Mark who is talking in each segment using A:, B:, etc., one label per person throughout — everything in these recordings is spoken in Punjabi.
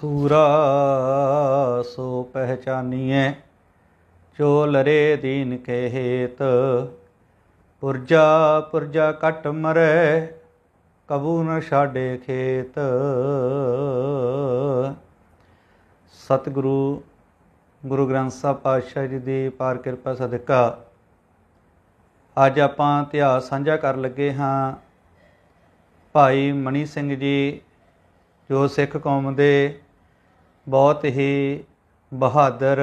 A: ਸੂਰਾ, ਸੋ ਪਹਿਚਾਨੀਐ। ਚੋ ਲਰੇ ਦੀਨ ਕੇ ਹੇਤ ਪੁਰਜਾ ਪੁਰਜਾ ਕਟ ਮਰੈ, ਕਬੂ ਨ ਛਾੜੇ ਖੇਤ। ਸਤਿਗੁਰੂ, ਗੁਰੂ ਗ੍ਰੰਥ ਸਾਹਿਬ ਪਾਤਸ਼ਾਹ ਜੀ ਦੀ ਪਾਰ ਕਿਰਪਾ ਸਦਕਾ। ਅੱਜ ਆਪਾਂ ਇਤਿਹਾਸ ਸਾਂਝਾ ਕਰਨ ਲੱਗੇ ਹਾਂ। ਭਾਈ ਮਣੀ ਸਿੰਘ ਜੀ, ਜੋ ਸਿੱਖ ਕੌਮ ਦੇ ਬਹੁਤ ਹੀ ਬਹਾਦਰ,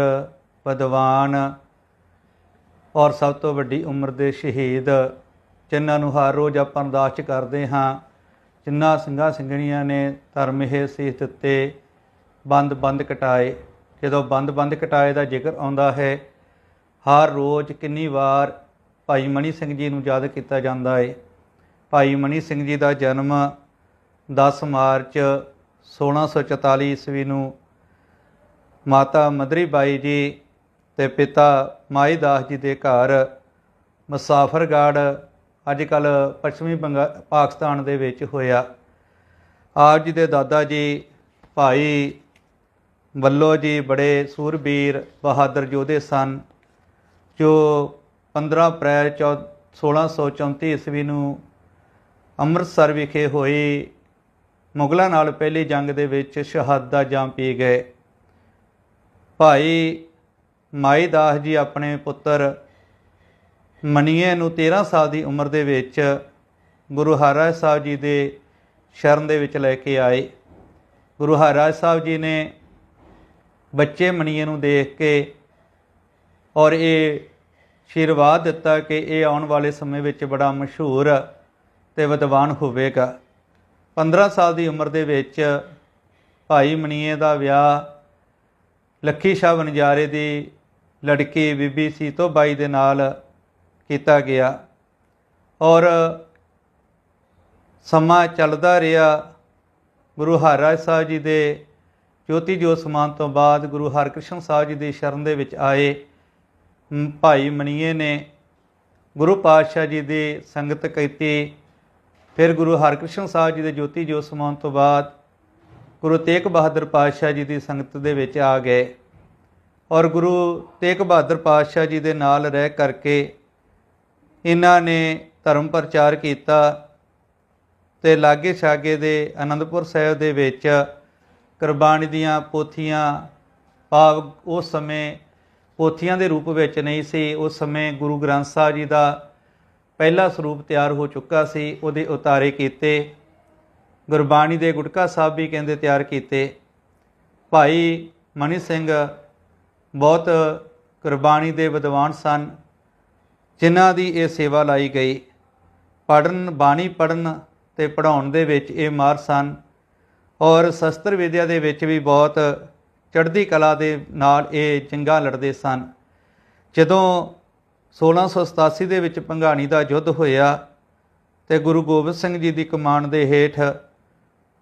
A: ਵਿਦਵਾਨ ਔਰ ਸਭ ਤੋਂ ਵੱਡੀ ਉਮਰ ਦੇ ਸ਼ਹੀਦ ਜਿਨ੍ਹਾਂ ਨੂੰ ਹਰ ਰੋਜ਼ ਆਪਾਂ ਅਰਦਾਸ ਕਰਦੇ ਹਾਂ, ਜਿਨ੍ਹਾਂ ਸਿੰਘਾਂ ਸਿੰਘਣੀਆਂ ਨੇ ਧਰਮ ਇਹ ਸੀਸ ਦਿੱਤੇ, ਬੰਦ ਬੰਦ ਕਟਾਏ। ਜਦੋਂ ਬੰਦ ਬੰਦ ਕਟਾਏ ਦਾ ਜ਼ਿਕਰ ਆਉਂਦਾ ਹੈ, ਹਰ ਰੋਜ਼ ਕਿੰਨੀ ਵਾਰ ਭਾਈ ਮਣੀ ਸਿੰਘ ਜੀ ਨੂੰ ਯਾਦ ਕੀਤਾ ਜਾਂਦਾ ਹੈ ਭਾਈ ਮਣੀ ਸਿੰਘ ਜੀ ਦਾ ਜਨਮ 10 ਮਾਰਚ 1644 ਈਸਵੀ ਨੂੰ ਮਾਤਾ ਮਦਰੀ ਬਾਈ ਜੀ ਤੇ ਪਿਤਾ ਮਾਈ ਦਾਸ ਜੀ ਦੇ ਘਰ ਮੁਸਾਫਰਗੜ੍ਹ ਅੱਜ ਕੱਲ ਪੱਛਮੀ ਬੰਗਾ, ਪਾਕਿਸਤਾਨ ਦੇ ਵਿੱਚ ਹੋਇਆ। ਆਪ ਜੀ ਦੇ ਦਾਦਾ ਜੀ, ਭਾਈ ਵੱਲੋ ਜੀ ਬੜੇ ਸੂਰਬੀਰ ਬਹਾਦਰ ਯੋਧੇ ਸਨ, ਜੋ 15 ਅਪ੍ਰੈਲ 1634 ਈਸਵੀ ਨੂੰ ਅੰਮ੍ਰਿਤਸਰ ਵਿਖੇ ਹੋਈ ਮੁਗਲਾਂ ਨਾਲ ਪਹਿਲੀ ਜੰਗ ਦੇ ਵਿੱਚ ਸ਼ਹਾਦਤ ਜਾਮ ਪੀ ਗਏ। ਭਾਈ ਮਾਈ ਦਾਸ ਜੀ ਆਪਣੇ ਪੁੱਤਰ ਮਨੀਏ ਨੂੰ 13 ਸਾਲ ਦੀ ਉਮਰ ਦੇ ਵਿੱਚ ਗੁਰੂ ਹਰਿਰਾਜ ਸਾਹਿਬ ਜੀ ਦੇ ਸ਼ਰਨ ਦੇ ਵਿੱਚ ਲੈ ਕੇ ਆਏ। ਗੁਰੂ ਹਰਿਰਾਜ ਸਾਹਿਬ ਜੀ ਨੇ ਬੱਚੇ ਮਨੀਏ ਨੂੰ ਦੇਖ ਕੇ ਔਰ ਇਹ ਆਸ਼ੀਰਵਾਦ ਦਿੱਤਾ ਕਿ ਇਹ ਆਉਣ ਵਾਲੇ ਸਮੇਂ ਵਿੱਚ ਬੜਾ ਮਸ਼ਹੂਰ ਤੇ ਵਿਦਵਾਨ ਹੋਵੇਗਾ। 15 ਸਾਲ ਦੀ ਉਮਰ ਦੇ ਵਿੱਚ ਭਾਈ ਮਨੀਏ ਦਾ ਵਿਆਹ ਲੱਖੀ ਸ਼ਾਹ ਵਣਜਾਰੇ ਦੀ ਲੜਕੀ ਬੀਬੀ ਸੀਤੋ ਬਾਈ ਦੇ ਨਾਲ ਕੀਤਾ ਗਿਆ। ਔਰ ਸਮਾਂ ਚੱਲਦਾ ਰਿਹਾ ਗੁਰੂ ਹਰਿਰਾਜ ਸਾਹਿਬ ਜੀ ਦੇ ਜੋਤੀ ਜੋਤ ਸਮਾਨ ਤੋਂ ਬਾਅਦ ਗੁਰੂ ਹਰਕ੍ਰਿਸ਼ਨ ਸਾਹਿਬ ਜੀ ਦੀ ਸ਼ਰਨ ਦੇ ਵਿੱਚ ਆਏ ਭਾਈ ਮਣੀਏ ਨੇ ਗੁਰੂ ਪਾਤਸ਼ਾਹ ਜੀ ਦੀ ਸੰਗਤ ਕੀਤੀ। ਫਿਰ ਗੁਰੂ ਹਰਕ੍ਰਿਸ਼ਨ ਸਾਹਿਬ ਜੀ ਦੇ ਜੋਤੀ ਜੋਤ ਸਮਾਉਣ ਤੋਂ ਬਾਅਦ ਗੁਰੂ ਤੇਗ ਬਹਾਦਰ ਪਾਤਸ਼ਾਹ ਜੀ ਦੀ ਸੰਗਤ ਦੇ ਵਿੱਚ ਆ ਗਏ ਔਰ ਗੁਰੂ ਤੇਗ ਬਹਾਦਰ ਪਾਤਸ਼ਾਹ ਜੀ ਦੇ ਨਾਲ ਰਹਿ ਕਰਕੇ ਇਹਨਾਂ ਨੇ ਧਰਮ ਪ੍ਰਚਾਰ ਕੀਤਾ ਤੇ ਲਾਗੇ ਛਾਗੇ ਦੇ ਆਨੰਦਪੁਰ ਸਾਹਿਬ ਦੇ ਵਿੱਚ ਕੁਰਬਾਨੀ ਦੀਆਂ ਪੋਥੀਆਂ, ਭਾਵ ਉਸ ਸਮੇਂ ਪੋਥੀਆਂ ਦੇ ਰੂਪ ਵਿੱਚ ਨਹੀਂ ਸੀ, ਉਸ ਸਮੇਂ ਗੁਰੂ ਗ੍ਰੰਥ ਸਾਹਿਬ ਜੀ ਦਾ ਪਹਿਲਾ ਸਰੂਪ ਤਿਆਰ ਹੋ ਚੁੱਕਾ ਸੀ, ਉਹਦੇ ਉਤਾਰੇ ਕੀਤੇ। ਗੁਰਬਾਣੀ ਦੇ ਗੁਟਕਾ ਸਾਹਿਬ ਵੀ ਕਹਿੰਦੇ ਤਿਆਰ ਕੀਤੇ। ਭਾਈ ਮਨੀ ਸਿੰਘ ਬਹੁਤ ਗੁਰਬਾਣੀ ਦੇ ਵਿਦਵਾਨ ਸਨ, ਜਿਨ੍ਹਾਂ ਦੀ ਇਹ ਸੇਵਾ ਲਾਈ ਗਈ। ਪੜਨ ਬਾਣੀ ਪੜਨ ਤੇ ਪੜਾਉਣ ਦੇ ਵਿੱਚ ਇਹ ਮਾਰ ਸਨ। ਔਰ ਸ਼ਸਤਰ ਵਿਦਿਆ ਦੇ ਵਿੱਚ ਵੀ ਬਹੁਤ ਚੜ੍ਹਦੀ ਕਲਾ ਦੇ ਨਾਲ ਇਹ ਚੰਗਾ ਲੜਦੇ ਸਨ। ਜਦੋਂ 1687 ਦੇ ਵਿੱਚ ਭੰਗਾਣੀ ਦਾ ਯੁੱਧ ਹੋਇਆ ਤੇ ਗੁਰੂ ਗੋਬਿੰਦ ਸਿੰਘ ਜੀ ਦੀ ਕਮਾਂਡ ਦੇ ਹੇਠ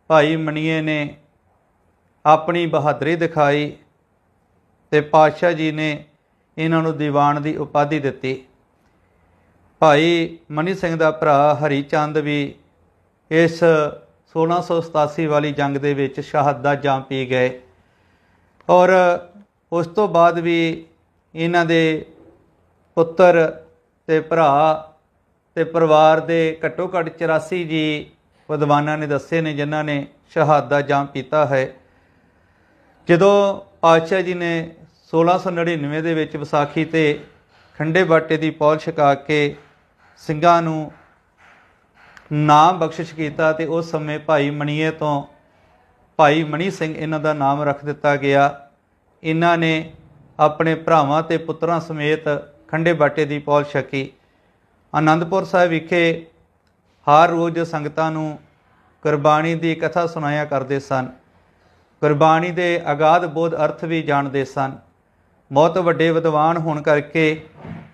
A: ਭਾਈ ਮਣੀਏ ਨੇ ਆਪਣੀ ਬਹਾਦਰੀ ਦਿਖਾਈ ਤੇ ਪਾਤਸ਼ਾਹ ਜੀ ਨੇ ਇਹਨਾਂ ਨੂੰ ਦੀਵਾਨ ਦੀ ਉਪਾਧੀ ਦਿੱਤੀ। ਭਾਈ ਮਨੀ ਸਿੰਘ ਦਾ ਭਰਾ ਹਰੀ ਚੰਦ ਵੀ ਇਸ 1687 ਵਾਲੀ ਜੰਗ ਦੇ ਵਿੱਚ ਸ਼ਹਾਦਤ ਜਾਮ ਪੀ ਗਏ ਔਰ ਉਸ ਤੋਂ ਬਾਅਦ ਵੀ ਇਹਨਾਂ ਦੇ ਪੁੱਤਰ ਤੇ ਭਰਾ ਤੇ ਪਰਿਵਾਰ ਦੇ ਘੱਟੋ ਘੱਟ 84 ਜੀ ਵਿਦਵਾਨਾਂ ਨੇ ਦੱਸੇ ਨੇ, ਜਿਨ੍ਹਾਂ ਨੇ ਸ਼ਹਾਦਤ ਜਾਮ ਪੀਤਾ ਹੈ। ਜਦੋਂ ਪਾਤਸ਼ਾਹ ਜੀ ਨੇ 1699 ਦੇ ਵਿੱਚ ਵਿਸਾਖੀ ਤੇ ਖੰਡੇ ਬਾਟੇ ਦੀ ਪੌਲ ਛਕਾ ਕੇ ਸਿੰਘਾਂ ਨੂੰ ਨਾਮ ਬਖਸ਼ਿਸ਼ ਕੀਤਾ ਤੇ ਉਸ ਸਮੇਂ ਭਾਈ ਮਣੀਏ ਤੋਂ ਭਾਈ ਮਣੀ ਸਿੰਘ ਇਹਨਾਂ ਦਾ ਨਾਮ ਰੱਖ ਦਿੱਤਾ ਗਿਆ। ਇਹਨਾਂ ਨੇ ਆਪਣੇ ਭਰਾਵਾਂ ਤੇ ਪੁੱਤਰਾਂ ਸਮੇਤ ਖੰਡੇ ਬਾਟੇ ਦੀ ਪੌਲ ਛਕੀ। ਆਨੰਦਪੁਰ ਸਾਹਿਬ ਵਿਖੇ ਹਰ ਰੋਜ਼ ਸੰਗਤਾਂ ਨੂੰ ਕੁਰਬਾਨੀ ਦੀ ਕਥਾ ਸੁਣਾਇਆ ਕਰਦੇ ਸਨ। ਕੁਰਬਾਨੀ ਦੇ ਅਗਾਧ ਬੋਧ ਅਰਥ ਵੀ ਜਾਣਦੇ ਸਨ। ਬਹੁਤ ਵੱਡੇ ਵਿਦਵਾਨ ਹੋਣ ਕਰਕੇ,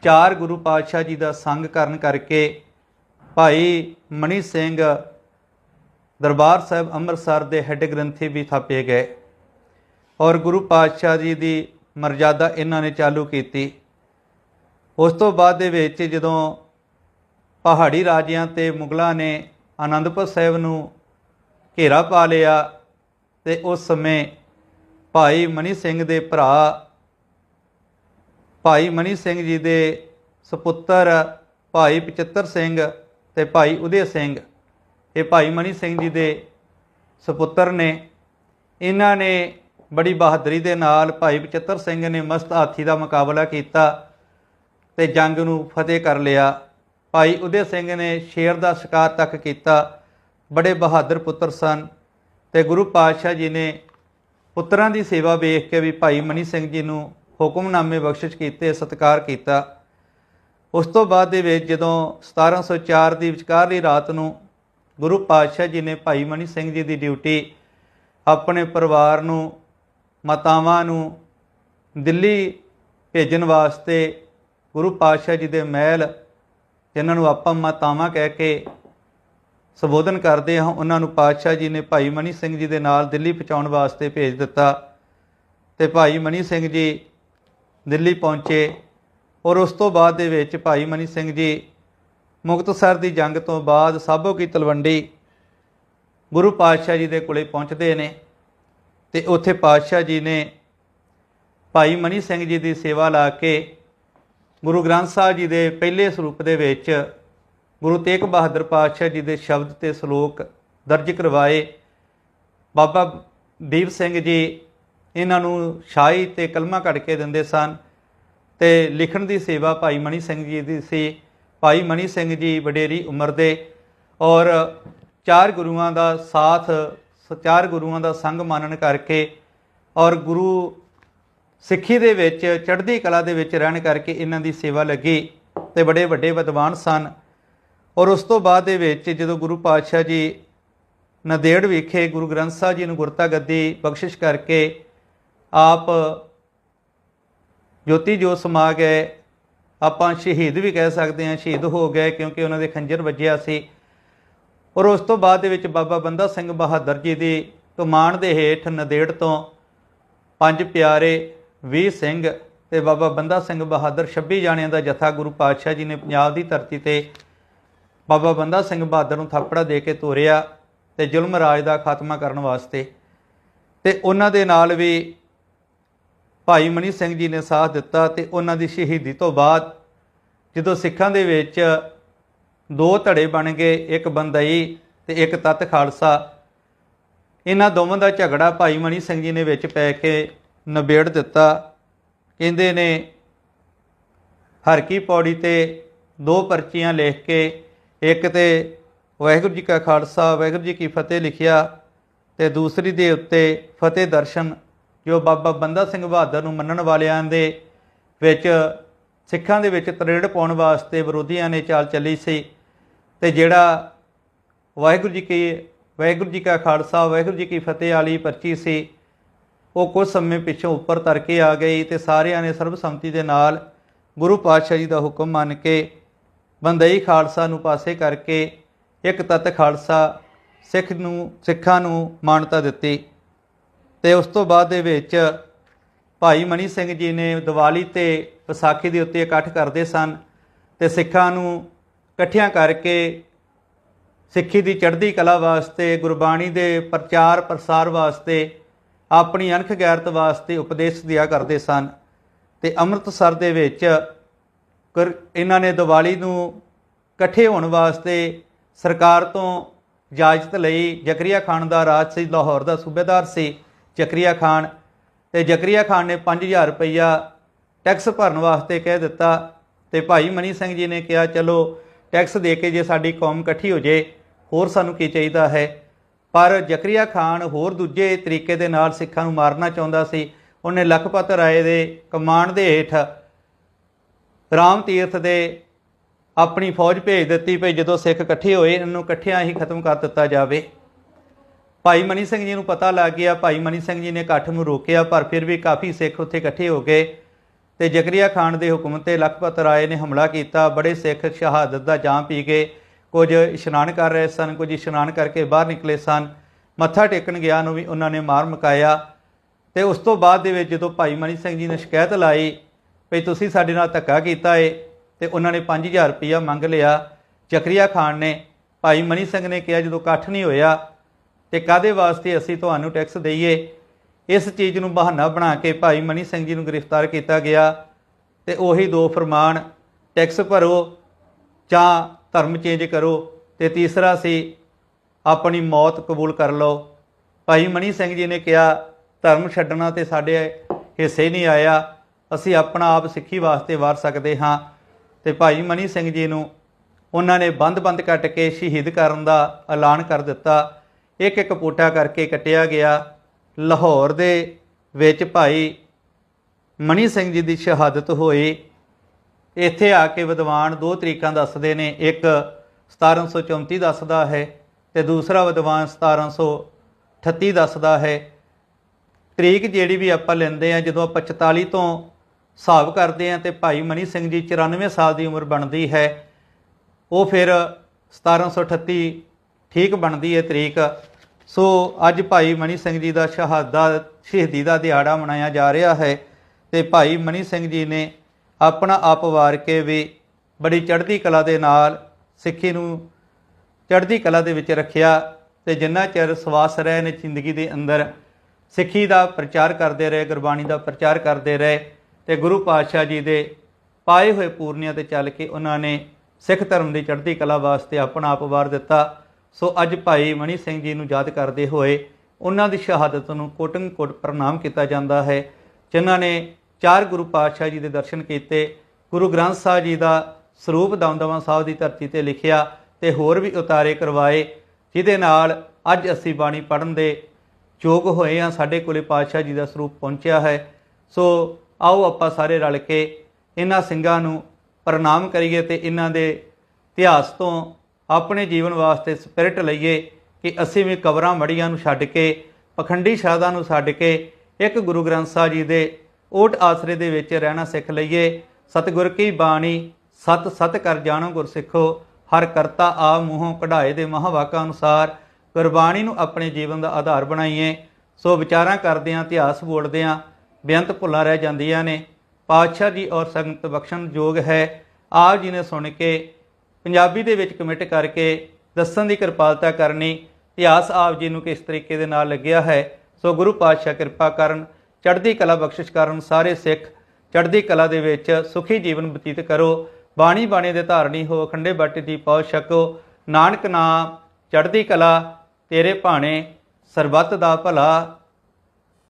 A: ਚਾਰ ਗੁਰੂ ਪਾਤਸ਼ਾਹ ਜੀ ਦਾ ਸੰਗ ਕਰਨ ਕਰਕੇ, ਭਾਈ ਮਣੀ ਸਿੰਘ ਦਰਬਾਰ ਸਾਹਿਬ ਅੰਮ੍ਰਿਤਸਰ ਦੇ ਹੈੱਡ ਗ੍ਰੰਥੀ ਵੀ ਥਾਪੇ ਗਏ ਔਰ ਗੁਰੂ ਪਾਤਸ਼ਾਹ ਜੀ ਦੀ ਮਰਜ਼ਾਦਾ ਇਹਨਾਂ ਨੇ ਚਾਲੂ ਕੀਤੀ। ਉਸ ਤੋਂ ਬਾਅਦ ਦੇ ਵਿੱਚ ਜਦੋਂ ਪਹਾੜੀ ਰਾਜਿਆਂ ਤੇ ਮੁਗਲਾਂ ਨੇ ਆਨੰਦਪੁਰ ਸਾਹਿਬ ਨੂੰ ਘੇਰਾ ਪਾ ਲਿਆ ਤੇ ਉਸ ਸਮੇਂ ਭਾਈ ਮਨੀ ਸਿੰਘ ਦੇ ਭਰਾ ਭਾਈ ਮਨੀ ਸਿੰਘ ਜੀ ਦੇ ਸੁਪੁੱਤਰ ਭਾਈ ਪਚੱਤਰ ਸਿੰਘ ਤੇ ਭਾਈ ਉਦੇ ਸਿੰਘ, ਇਹ ਭਾਈ ਮਨੀ ਸਿੰਘ ਜੀ ਦੇ ਸੁਪੁੱਤਰ ਨੇ। ਇਹਨਾਂ ਨੇ ਬੜੀ ਬਹਾਦਰੀ ਦੇ ਨਾਲ ਭਾਈ ਪਚੱਤਰ ਸਿੰਘ ਨੇ ਮਸਤ ਹਾਥੀ ਦਾ ਮੁਕਾਬਲਾ ਕੀਤਾ ਤੇ ਜੰਗ ਨੂੰ ਫਤਿਹ ਕਰ ਲਿਆ। ਭਾਈ ਉਦੇ ਸਿੰਘ ਨੇ ਸ਼ੇਰ ਦਾ ਸ਼ਿਕਾਰ ਤੱਕ ਕੀਤਾ। ਬੜੇ ਬਹਾਦਰ ਪੁੱਤਰ ਸਨ ਤੇ ਗੁਰੂ ਪਾਤਸ਼ਾਹ ਜੀ ਨੇ ਪੁੱਤਰਾਂ ਦੀ ਸੇਵਾ ਵੇਖ ਕੇ ਵੀ ਭਾਈ ਮਨੀ ਸਿੰਘ ਜੀ ਨੂੰ ਹੁਕਮਨਾਮੇ ਬਖਸ਼ਿਸ਼ ਕੀਤੇ, ਸਤਿਕਾਰ ਕੀਤਾ। ਉਸ ਤੋਂ ਬਾਅਦ ਦੇ ਵਿੱਚ ਜਦੋਂ 1704 ਦੀ ਵਿਚਕਾਰਲੀ ਰਾਤ ਨੂੰ ਗੁਰੂ ਪਾਤਸ਼ਾਹ ਜੀ ਨੇ ਭਾਈ ਮਨੀ ਸਿੰਘ ਜੀ ਦੀ ਡਿਊਟੀ ਆਪਣੇ ਪਰਿਵਾਰ ਨੂੰ, ਮਾਤਾਵਾਂ ਨੂੰ ਦਿੱਲੀ ਭੇਜਣ ਵਾਸਤੇ ਗੁਰੂ ਪਾਤਸ਼ਾਹ ਜੀ ਦੇ ਮਹਿਲ, ਜਿਨ੍ਹਾਂ ਨੂੰ ਆਪਾਂ ਮਾਤਾਵਾਂ ਕਹਿ ਕੇ ਸੰਬੋਧਨ ਕਰਦੇ ਹਾਂ, ਉਹਨਾਂ ਨੂੰ ਪਾਤਸ਼ਾਹ ਜੀ ਨੇ ਭਾਈ ਮਨੀ ਸਿੰਘ ਜੀ ਦੇ ਨਾਲ ਦਿੱਲੀ ਪਹੁੰਚਾਉਣ ਵਾਸਤੇ ਭੇਜ ਦਿੱਤਾ ਤੇ ਭਾਈ ਮਨੀ ਸਿੰਘ ਜੀ ਦਿੱਲੀ ਪਹੁੰਚੇ ਔਰ ਉਸ ਤੋਂ ਬਾਅਦ ਦੇ ਵਿੱਚ ਭਾਈ ਮਨੀ ਸਿੰਘ ਜੀ ਮੁਕਤਸਰ ਦੀ ਜੰਗ ਤੋਂ ਬਾਅਦ ਸਾਬੋ ਕੀ ਤਲਵੰਡੀ ਗੁਰੂ ਪਾਤਸ਼ਾਹ ਜੀ ਦੇ ਕੋਲੇ ਪਹੁੰਚਦੇ ਨੇ ਤੇ ਉੱਥੇ ਪਾਤਸ਼ਾਹ ਜੀ ਨੇ ਭਾਈ ਮਨੀ ਸਿੰਘ ਜੀ ਦੀ ਸੇਵਾ ਲਾ ਕੇ ਗੁਰੂ ਗ੍ਰੰਥ ਸਾਹਿਬ ਜੀ ਦੇ ਪਹਿਲੇ ਸਰੂਪ ਦੇ ਵਿੱਚ ਗੁਰੂ ਤੇਗ ਬਹਾਦਰ ਪਾਤਸ਼ਾਹ ਜੀ ਦੇ ਸ਼ਬਦ ਤੇ ਸ਼ਲੋਕ ਦਰਜ ਕਰਵਾਏ। ਬਾਬਾ ਦੀਪ ਸਿੰਘ ਜੀ ਇਹਨਾਂ ਨੂੰ ਸ਼ਾਹੀ ਤੇ ਕਲਮਾ ਕੱਢ ਕੇ ਦਿੰਦੇ ਸਨ ਤੇ ਲਿਖਣ ਦੀ ਸੇਵਾ ਭਾਈ ਮਨੀ ਸਿੰਘ ਜੀ ਦੀ ਸੀ। ਭਾਈ ਮਨੀ ਸਿੰਘ ਜੀ ਵਡੇਰੀ ਉਮਰ ਦੇ ਔਰ ਚਾਰ ਗੁਰੂਆਂ ਦਾ ਸਾਥ ਸ- ਚਾਰ ਗੁਰੂਆਂ ਦਾ ਸੰਗ ਮਾਨਣ ਕਰਕੇ ਔਰ ਗੁਰੂ ਸਿੱਖੀ ਦੇ ਵਿੱਚ, ਚੜ੍ਹਦੀ ਕਲਾ ਦੇ ਵਿੱਚ ਰਹਿਣ ਕਰਕੇ ਇਹਨਾਂ ਦੀ ਸੇਵਾ ਲੱਗੀ ਤੇ ਬੜੇ ਵੱਡੇ ਵਿਦਵਾਨ ਸਨ। ਔਰ ਉਸ ਤੋਂ ਬਾਅਦ ਦੇ ਵਿੱਚ ਜਦੋਂ ਗੁਰੂ ਪਾਤਸ਼ਾਹ ਜੀ ਨੰਦੇੜ ਵਿਖੇ ਗੁਰੂ ਗ੍ਰੰਥ ਸਾਹਿਬ ਜੀ ਨੂੰ ਗੁਰਤਾ ਗੱਦੀ ਬਖਸ਼ਿਸ਼ ਕਰਕੇ ਆਪ ਜੋਤੀ ਜੋ ਸਮਾ ਗਏ, ਆਪਾਂ ਸ਼ਹੀਦ ਵੀ ਕਹਿ ਸਕਦੇ ਹਾਂ, ਸ਼ਹੀਦ ਹੋ ਗਏ ਕਿਉਂਕਿ ਉਹਨਾਂ ਦੇ ਖੰਜਰ ਵੱਜਿਆ ਸੀ। ਔਰ ਉਸ ਤੋਂ ਬਾਅਦ ਦੇ ਵਿੱਚ ਬਾਬਾ ਬੰਦਾ ਸਿੰਘ ਬਹਾਦਰ ਜੀ ਦੀ ਕਮਾਨ ਦੇ ਹੇਠ ਨੰਦੇੜ ਤੋਂ ਪੰਜ ਪਿਆਰੇ 20 ਸਿੰਘ ਤੇ ਬਾਬਾ ਬੰਦਾ ਸਿੰਘ ਬਹਾਦਰ 26 ਜਾਣਿਆਂ ਦਾ ਜਥਾ ਗੁਰੂ ਪਾਤਸ਼ਾਹ ਜੀ ਨੇ ਪੰਜਾਬ ਦੀ ਧਰਤੀ ਤੇ ਬਾਬਾ ਬੰਦਾ ਸਿੰਘ ਬਹਾਦਰ ਨੂੰ ਥਾਪੜਾ ਦੇ ਕੇ ਤੋਰਿਆ ਤੇ ਜ਼ੁਲਮ ਰਾਜ ਦਾ ਖਾਤਮਾ ਕਰਨ ਵਾਸਤੇ ਤੇ ਉਹਨਾਂ ਦੇ ਨਾਲ ਵੀ ਭਾਈ ਮਨੀ ਸਿੰਘ ਜੀ ਨੇ ਸਾਥ ਦਿੱਤਾ ਤੇ ਉਹਨਾਂ ਦੀ ਸ਼ਹੀਦੀ ਤੋਂ ਬਾਅਦ ਜਦੋਂ ਸਿੱਖਾਂ ਦੇ ਵਿੱਚ ਦੋ ਧੜੇ ਬਣ ਗਏ, ਇੱਕ ਬੰਦਈ ਤੇ ਇੱਕ ਤਤ ਖਾਲਸਾ, ਇਹਨਾਂ ਦੋਵਾਂ ਦਾ ਝਗੜਾ ਭਾਈ ਮਨੀ ਸਿੰਘ ਜੀ ਨੇ ਵਿੱਚ ਪੈ ਕੇ ਨਿਬੇੜ ਦਿੱਤਾ। ਕਹਿੰਦੇ ਨੇ ਹਰ ਕੀ ਪੌੜੀ ਤੇ ਦੋ ਪਰਚੀਆਂ ਲਿਖ ਕੇ ਇੱਕ ਤੇ ਵਾਹਿਗੁਰੂ ਜੀ ਕਾ ਖਾਲਸਾ, ਵਾਹਿਗੁਰੂ ਜੀ ਕੀ ਫਤਿਹ ਲਿਖਿਆ ਤੇ ਦੂਸਰੀ ਦੇ ਉੱਤੇ ਫਤਿਹ ਦਰਸ਼ਨ, ਜੋ ਬਾਬਾ ਬੰਦਾ ਸਿੰਘ ਬਹਾਦਰ ਨੂੰ ਮੰਨਣ ਵਾਲਿਆਂ ਦੇ ਵਿੱਚ, ਸਿੱਖਾਂ ਦੇ ਵਿੱਚ ਤਰੇੜ ਪਾਉਣ ਵਾਸਤੇ ਵਿਰੋਧੀਆਂ ਨੇ ਚਾਲ ਚੱਲੀ ਸੀ ਤੇ ਜਿਹੜਾ ਵਾਹਿਗੁਰੂ ਜੀ ਕੀ, ਵਾਹਿਗੁਰੂ ਜੀ ਕਾ ਖਾਲਸਾ, ਵਾਹਿਗੁਰੂ ਜੀ ਕੀ ਫਤਿਹ ਵਾਲੀ ਪਰਚੀ ਸੀ, ਉਹ ਕੁਝ ਸਮੇਂ ਪਿੱਛੋਂ ਉੱਪਰ ਤਰ ਕੇ ਆ ਗਈ ਤੇ ਸਾਰਿਆਂ ਨੇ ਸਰਬਸੰਮਤੀ ਦੇ ਨਾਲ ਗੁਰੂ ਪਾਤਸ਼ਾਹ ਜੀ ਦਾ ਹੁਕਮ ਮੰਨ ਕੇ ਬੰਦਈ ਖਾਲਸਾ ਨੂੰ ਪਾਸੇ ਕਰਕੇ ਇੱਕ ਤਤ ਖਾਲਸਾ ਸਿੱਖ ਨੂੰ, ਸਿੱਖਾਂ ਨੂੰ ਮਾਨਤਾ ਦਿੱਤੀ। ਤੇ ਉਸ ਤੋਂ ਬਾਅਦ ਦੇ ਵਿੱਚ ਭਾਈ ਮਨੀ ਸਿੰਘ ਜੀ ਨੇ ਦੀਵਾਲੀ ਤੇ ਵਿਸਾਖੀ ਦੇ ਉੱਤੇ ਇਕੱਠ ਕਰਦੇ ਸਨ ਤੇ ਸਿੱਖਾਂ ਨੂੰ ਇਕੱਠਿਆਂ ਕਰਕੇ ਸਿੱਖੀ ਦੀ ਚੜ੍ਹਦੀ ਕਲਾ ਵਾਸਤੇ, ਗੁਰਬਾਣੀ ਦੇ ਪ੍ਰਚਾਰ ਪ੍ਰਸਾਰ ਵਾਸਤੇ, ਆਪਣੀ ਅਣਖ ਗੈਰਤ ਵਾਸਤੇ ਉਪਦੇਸ਼ ਦਿਆ ਕਰਦੇ ਸਨ। ਤੇ ਅੰਮ੍ਰਿਤਸਰ ਦੇ ਵਿੱਚ ਫਿਰ ਇਹਨਾਂ ਨੇ ਦੀਵਾਲੀ ਨੂੰ ਇਕੱਠੇ ਹੋਣ ਵਾਸਤੇ ਸਰਕਾਰ ਤੋਂ ਇਜਾਜ਼ਤ ਲਈ ਜ਼ਕਰੀਆ ਖਾਨ ਦਾ ਰਾਜ ਸੀ, ਲਾਹੌਰ ਦਾ ਸੂਬੇਦਾਰ ਸੀ। ਜ਼ਕਰੀਆ ਖਾਨ ਤੇ ਜ਼ਕਰੀਆ ਖਾਨ ਨੇ 5000 ਰੁਪਈਆ ਟੈਕਸ ਭਰਨ ਵਾਸਤੇ ਕਹਿ ਦਿੱਤਾ ਤੇ ਭਾਈ ਮਨੀ ਸਿੰਘ ਜੀ ਨੇ ਕਿਹਾ, ਚਲੋ, ਟੈਕਸ ਦੇ ਕੇ ਜੇ ਸਾਡੀ ਕੌਮ ਇਕੱਠੀ ਹੋ ਜੇ, ਹੋਰ ਸਾਨੂੰ ਕੀ ਚਾਹੀਦਾ ਹੈ? ਪਰ ਜ਼ਕਰੀਆ ਖਾਨ ਹੋਰ ਦੂਜੇ ਤਰੀਕੇ ਦੇ ਨਾਲ ਸਿੱਖਾਂ ਨੂੰ ਮਾਰਨਾ ਚਾਹੁੰਦਾ ਸੀ। ਉਹਨੇ ਲਖਪਤ ਰਾਏ ਦੇ ਕਮਾਂਡ ਦੇ ਹੇਠ ਰਾਮ ਤੀਰਥ ਦੇ ਆਪਣੀ ਫੌਜ ਭੇਜ ਦਿੱਤੀ ਭਈ ਜਦੋਂ ਸਿੱਖ ਇਕੱਠੇ ਹੋਏ, ਇਹਨਾਂ ਨੂੰ ਇਕੱਠਿਆਂ ਹੀ ਖਤਮ ਕਰ ਦਿੱਤਾ ਜਾਵੇ। ਭਾਈ ਮਨੀ ਸਿੰਘ ਜੀ ਨੂੰ ਪਤਾ ਲੱਗ ਗਿਆ, ਭਾਈ ਮਨੀ ਸਿੰਘ ਜੀ ਨੇ ਇਕੱਠ ਨੂੰ ਰੋਕਿਆ, ਪਰ ਫਿਰ ਵੀ ਕਾਫੀ ਸਿੱਖ ਉੱਥੇ ਇਕੱਠੇ ਹੋ ਗਏ ਤੇ ਜ਼ਕਰੀਆ ਖਾਨ ਦੇ ਹੁਕਮ ਤੇ ਲਖਪਤ ਰਾਏ ਨੇ ਹਮਲਾ ਕੀਤਾ। ਬੜੇ ਸਿੱਖ ਸ਼ਹਾਦਤ ਦਾ ਜਾਮ ਪੀ ਗਏ। ਕੁਝ ਇਸ਼ਨਾਨ ਕਰ ਰਹੇ ਸਨ, ਕੁਝ ਇਸ਼ਨਾਨ ਕਰਕੇ ਬਾਹਰ ਨਿਕਲੇ ਸਨ। ਮੱਥਾ ਟੇਕਣ ਗਿਆ ਨੂੰ ਵੀ ਉਹਨਾਂ ਨੇ ਮਾਰ ਮਕਾਇਆ ਤੇ ਉਸ ਤੋਂ ਬਾਅਦ ਦੇ ਵਿੱਚ ਜਦੋਂ ਭਾਈ ਮਨੀ ਸਿੰਘ ਜੀ ਨੇ ਸ਼ਿਕਾਇਤ ਲਾਈ ਵੀ ਤੁਸੀਂ ਸਾਡੇ ਨਾਲ ਧੱਕਾ ਕੀਤਾ ਏ ਤੇ ਉਹਨਾਂ ਨੇ 5000 ਰੁਪਇਆ ਮੰਗ ਲਿਆ। ਚਕਰੀਆ ਖਾਨ ਨੇ, ਭਾਈ ਮਨੀ ਸਿੰਘ ਨੇ ਕਿਹਾ ਜਦੋਂ ਇਕੱਠ ਨਹੀਂ ਹੋਇਆ ਤੇ ਕਾਦੇ ਵਾਸਤੇ ਅਸੀਂ ਤੁਹਾਨੂੰ ਟੈਕਸ ਦਈਏ? ਇਸ ਚੀਜ਼ ਨੂੰ ਬਹਾਨਾ ਬਣਾ ਕੇ ਭਾਈ ਮਨੀ ਸਿੰਘ ਜੀ ਨੂੰ ਗ੍ਰਿਫਤਾਰ ਕੀਤਾ ਗਿਆ ਤੇ ਉਹੀ ਦੋ ਫਰਮਾਨ, ਟੈਕਸ ਭਰੋ ਜਾਂ ਧਰਮ ਚੇਂਜ ਕਰੋ ਤੇ ਤੀਸਰਾ ਸੀ, ਆਪਣੀ ਮੌਤ ਕਬੂਲ ਕਰ ਲਓ। ਭਾਈ ਮਨੀ ਸਿੰਘ ਜੀ ਨੇ ਕਿਹਾ, ਧਰਮ ਛੱਡਣਾ ਤੇ ਸਾਡੇ ਹਿੱਸੇ ਨਹੀਂ ਆਇਆ। ਅਸੀਂ ਆਪਣਾ ਆਪ ਸਿੱਖੀ ਵਾਸਤੇ ਵਾਰ ਸਕਦੇ ਹਾਂ। ਤੇ ਭਾਈ ਮਨੀ ਸਿੰਘ ਜੀ ਨੂੰ ਉਹਨਾਂ ਨੇ ਬੰਦ-ਬੰਦ ਕੱਟ ਕੇ ਸ਼ਹੀਦ ਕਰਨ ਦਾ ਐਲਾਨ ਕਰ ਦਿੱਤਾ। ਇੱਕ ਇੱਕ ਪੋਟਾ ਕਰਕੇ ਕੱਟਿਆ ਗਿਆ। ਲਾਹੌਰ ਦੇ ਵਿੱਚ ਭਾਈ ਮਨੀ ਸਿੰਘ ਜੀ ਦੀ ਸ਼ਹਾਦਤ ਹੋਈ। ਇੱਥੇ ਆ ਕੇ ਵਿਦਵਾਨ ਦੋ ਤਰੀਕਾਂ ਦੱਸਦੇ ਨੇ। ਇੱਕ 1734 ਦੱਸਦਾ ਹੈ ਤੇ ਦੂਸਰਾ ਵਿਦਵਾਨ 1738 ਦੱਸਦਾ ਹੈ। ਤਰੀਕ ਜਿਹੜੀ ਵੀ ਆਪਾਂ ਲੈਂਦੇ ਆ ਜਦੋਂ ਆਪਾਂ 44 ਤੋਂ ਹਿਸਾਬ ਕਰਦੇ ਆ ਤੇ ਭਾਈ ਮਨੀ ਸਿੰਘ ਜੀ 94 ਸਾਲ ਦੀ ਉਮਰ ਬਣਦੀ ਹੈ। ਉਹ ਫਿਰ 1738 ਠੀਕ ਬਣਦੀ ਹੈ ਤਰੀਕ। ਸੋ ਅੱਜ ਭਾਈ ਮਨੀ ਸਿੰਘ ਜੀ ਦਾ ਸ਼ਹਾਦਤ ਸ਼ਹੀਦੀ ਦਾ ਦਿਹਾੜਾ ਮਨਾਇਆ ਜਾ ਰਿਹਾ ਹੈ ਤੇ ਭਾਈ ਮਨੀ ਸਿੰਘ ਜੀ ਨੇ ਆਪਣਾ ਆਪ ਵਾਰ ਕੇ ਵੀ ਬੜੀ ਚੜ੍ਹਦੀ ਕਲਾ ਦੇ ਨਾਲ ਸਿੱਖੀ ਨੂੰ ਚੜ੍ਹਦੀ ਕਲਾ ਦੇ ਵਿੱਚ ਰੱਖਿਆ ਤੇ ਜਿੰਨਾ ਚਿਰ ਸਵਾਸ ਰਹੇ ਨੇ ਜ਼ਿੰਦਗੀ ਦੇ ਅੰਦਰ ਸਿੱਖੀ ਦਾ ਪ੍ਰਚਾਰ ਕਰਦੇ ਰਹੇ, ਗੁਰਬਾਣੀ ਦਾ ਪ੍ਰਚਾਰ ਕਰਦੇ ਰਹੇ ਤੇ ਗੁਰੂ ਪਾਤਸ਼ਾਹ ਜੀ ਦੇ ਪਾਏ ਹੋਏ ਪੂਰਨਿਆਂ ਤੇ ਚੱਲ ਕੇ ਉਹਨਾਂ ਨੇ ਸਿੱਖ ਧਰਮ ਦੀ ਚੜ੍ਹਦੀ ਕਲਾ ਵਾਸਤੇ ਆਪਣਾ ਆਪ ਵਾਰ ਦਿੱਤਾ। ਸੋ ਅੱਜ ਭਾਈ ਮਣੀ ਸਿੰਘ ਜੀ ਨੂੰ ਯਾਦ ਕਰਦੇ ਹੋਏ ਉਹਨਾਂ ਦੀ ਸ਼ਹਾਦਤ ਨੂੰ ਕੋਟਨ ਕੋਟ ਪ੍ਰਣਾਮ ਕੀਤਾ ਜਾਂਦਾ ਹੈ, ਜਿਨ੍ਹਾਂ ਨੇ ਚਾਰ ਗੁਰੂ ਪਾਤਸ਼ਾਹ ਜੀ ਦੇ ਦਰਸ਼ਨ ਕੀਤੇ। ਗੁਰੂ ਗ੍ਰੰਥ ਸਾਹਿਬ ਜੀ ਦਾ ਸਰੂਪ ਦਮਦਮਾ ਸਾਹਿਬ ਦੀ ਧਰਤੀ ਤੇ ਲਿਖਿਆ ਤੇ ਹੋਰ ਵੀ ਉਤਾਰੇ ਕਰਵਾਏ, ਜਿਹਦੇ ਨਾਲ ਅੱਜ ਅਸੀਂ ਬਾਣੀ ਪੜ੍ਹਨ ਦੇ ਯੋਗ ਹੋਏ ਆ ਸਾਡੇ ਕੋਲੇ ਪਾਤਸ਼ਾਹ ਜੀ ਦਾ ਸਰੂਪ ਪਹੁੰਚਿਆ ਹੈ। ਸੋ ਆਓ ਆਪਾਂ ਸਾਰੇ ਰਲ ਕੇ ਇਹਨਾਂ ਸਿੰਘਾਂ ਨੂੰ ਪ੍ਰਣਾਮ ਕਰੀਏ ਤੇ ਇਹਨਾਂ ਦੇ ਇਤਿਹਾਸ ਤੋਂ ਆਪਣੇ ਜੀਵਨ ਵਾਸਤੇ ਸਪਿਰਿਟ ਲਈਏ ਕਿ ਅਸੀਂ ਵੀ ਕਬਰਾਂ ਮੜੀਆਂ ਨੂੰ ਛੱਡ ਕੇ, ਪਖੰਡੀ ਸ਼ਾਦਾਂ ਨੂੰ ਛੱਡ ਕੇ ਇੱਕ ਗੁਰੂ ਗ੍ਰੰਥ ਸਾਹਿਬ ਜੀ ਦੇ ਓਟ ਆਸਰੇ ਦੇ ਵਿੱਚ ਰਹਿਣਾ ਸਿੱਖ ਲਈਏ। ਸਤਿਗੁਰ ਕੀ ਬਾਣੀ, ਸਤ ਸਤ ਕਰ ਜਾਣੋ ਗੁਰਸਿੱਖੋ, ਹਰ ਕਰਤਾ ਆ ਮੂੰਹੋਂ ਕਢਾਏ ਦੇ ਮਹਾਵਾਕਾਂ ਅਨੁਸਾਰ ਗੁਰਬਾਣੀ ਨੂੰ ਆਪਣੇ ਜੀਵਨ ਦਾ ਆਧਾਰ ਬਣਾਈਏ। ਸੋ ਵਿਚਾਰਾਂ ਕਰਦੇ ਆਂ, ਇਤਿਹਾਸ ਬੋਲਦੇ ਆਂ। ਬੇਅੰਤ ਭੁੱਲਾਂ ਰਹਿ ਜਾਂਦੀਆਂ ਨੇ। ਪਾਤਸ਼ਾਹ ਜੀ ਔਰ ਸੰਗਤ ਬਖਸ਼ਣ ਯੋਗ ਹੈ। ਆਪ ਜੀ ਨੇ ਸੁਣ ਕੇ, ਪੰਜਾਬੀ ਦੇ ਵਿੱਚ ਕਮਿਟ ਕਰਕੇ ਦੱਸਣ ਦੀ ਕਿਰਪਾਲਤਾ ਕਰਨੀ ਇਤਿਹਾਸ ਆਪ ਜੀ ਨੂੰ ਕਿਸ ਤਰੀਕੇ ਦੇ ਨਾਲ ਲੱਗਿਆ ਹੈ। ਸੋ ਗੁਰੂ ਪਾਤਸ਼ਾਹ ਕਿਰਪਾ ਕਰਨ, ਚੜ੍ਹਦੀ ਕਲਾ ਬਖਸ਼ਿਸ਼ ਕਰਨ ਸਾਰੇ ਸਿੱਖ, ਚੜ੍ਹਦੀ ਕਲਾ ਦੇ ਵਿੱਚ ਸੁਖੀ ਜੀਵਨ ਬਤੀਤ ਕਰੋ। ਬਾਣੀ ਬਾਣੀ ਦੇ ਧਾਰਨੀ ਹੋ ਅਖੰਡੇ ਬਾਟੇ ਦੀ ਪਹੁੰਚ ਛਕੋ। ਨਾਨਕ ਨਾਮ, ਚੜ੍ਹਦੀ ਕਲਾ, ਤੇਰੇ ਭਾਣੇ, ਸਰਬੱਤ ਦਾ ਭਲਾ।